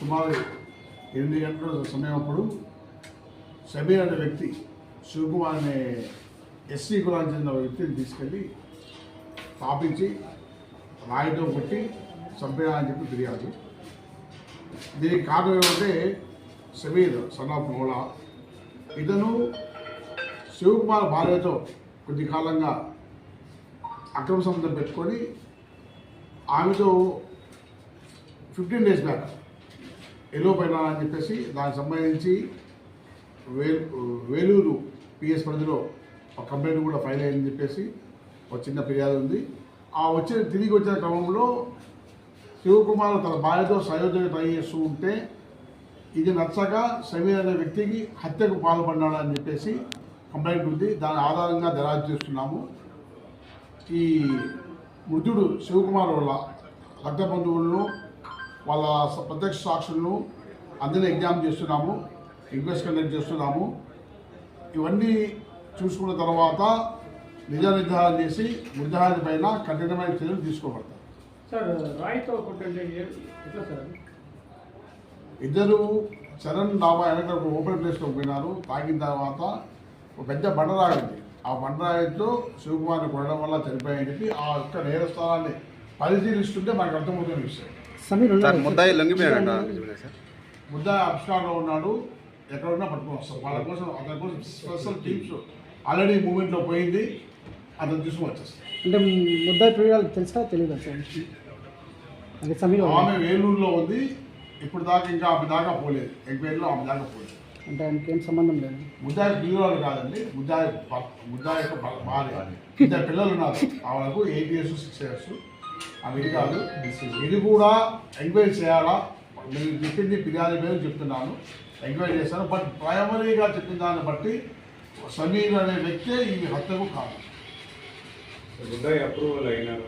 సుమారు ఎనిమిది గంటల సమయం అప్పుడు సమీర్ అనే వ్యక్తి శివకుమార్ అనే ఎస్సీ కులానికి చెందిన వ్యక్తిని తీసుకెళ్ళి స్థాపించి రాయితో కొట్టి చంపేయాలని చెప్పి ఫిర్యాదు. దీనికి కారణం ఏమంటే సమీర్ సన్ ఆఫ్ మోలా ఇతను శివకుమార్ భార్యతో కొద్ది కాలంగా అక్రమ సంబంధం పెట్టుకొని ఆమెతో ఫిఫ్టీన్ డేస్ బ్యాక్ ఎలోపైన అని చెప్పేసి దానికి సంబంధించి వేలు వేలూరు పిఎస్ పరిధిలో ఒక కంప్లైంట్ కూడా ఫైల్ అయ్యిందని చెప్పేసి ఒక చిన్న ఫిర్యాదు ఉంది. ఆ వచ్చిన తిరిగి వచ్చిన క్రమంలో శివకుమార్ తన భార్యతో సయోధ్య ట్రై చేస్తూ ఉంటే ఇది నచ్చక సమీర్ అనే వ్యక్తికి హత్యకు పాల్పడ్డాడు అని చెప్పేసి కంప్లైంట్ ఉంది. దాని ఆధారంగా దరాజు చేస్తున్నాము. ఈ మృతుడు శివకుమార్ వాళ్ళ రక్త బంధువులను వాళ్ళ ప్రత్యక్ష సాక్షులను అందరినీ ఎగ్జామ్ చేస్తున్నాము ఇంక్వెస్ట్ కండక్ట్ చేస్తున్నాము. ఇవన్నీ చూసుకున్న తర్వాత నిజ నిర్ధారణ చేసి నిర్ధారణ పైన కఠినమైన చర్యలు తీసుకోబడతాయి. ఇద్దరు చరణ్ డాబా వెనక ఓపెన్ ప్లేస్లో పోయినారు. తాగిన తర్వాత ఒక పెద్ద బండరాయింది ఆ బండరాయితో శివకుమార్ని కొనడం వల్ల చనిపోయాయని చెప్పి ఆ యొక్క నేరస్థానాన్ని పరిశీలిస్తుంటే మనకు అర్థమవుతున్న విషయం. సార్ ముద్దాయి లొంగిపోయాడంట ముద్ద అబ్స్కార్లో ఉన్నాడు. ఎక్కడున్నా పట్టుకొని వస్తారు వాళ్ళ కోసం అతని కోసం స్పెషల్ టీమ్స్ ఆల్రెడీ మూమెంట్లో పోయింది. అతను తీసుకుని వచ్చేస్తారు అంటే ముద్దాయి ప్రియురాలకు తెలుసా? తెలియదా సార్? అంటే సమీర్ ఆమె వేలూరులో ఉంది. ఇప్పుడు దాకా ఇంకా ఆమె దాకా పోలేదు. ఎంక్వైరీలో ఆమె దాకా పోలేదు. అంటే ఆయనకి ఏం సంబంధం లేదు. ముద్దాయి ప్రియురాలు కాదండి. ముద్దాయి ముద్దాయి యొక్క భార్య. ఇద్దరు పిల్లలు ఉన్నారు. వాళ్ళకు ఎయిట్ ఇయర్స్ సిక్స్ ఇయర్స్ అవి ఇది కాదు ఇది కూడా ఎంక్వైరీ చేయాలా? మీరు చెప్పింది ఫిర్యాదు మీద చెప్తున్నాను. ఎంక్వైరీ చేస్తాను బట్ ప్రైమరీగా చెప్పిన దాన్ని బట్టి సమీర్ అనే వ్యక్తే ఈ హత్యకు ఉదయ్ అప్రూవల్ అయినారు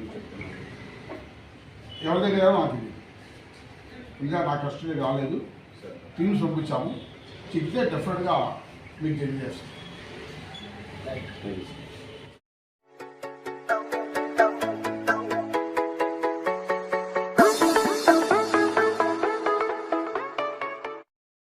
ఎవరి దగ్గర నాకు తెలియదు. ఇంకా నా కస్టడీ రాలేదు. టీమ్స్ పంపించాము. చెప్తే డెఫినెట్గా మీకు తెలియజేస్తాం.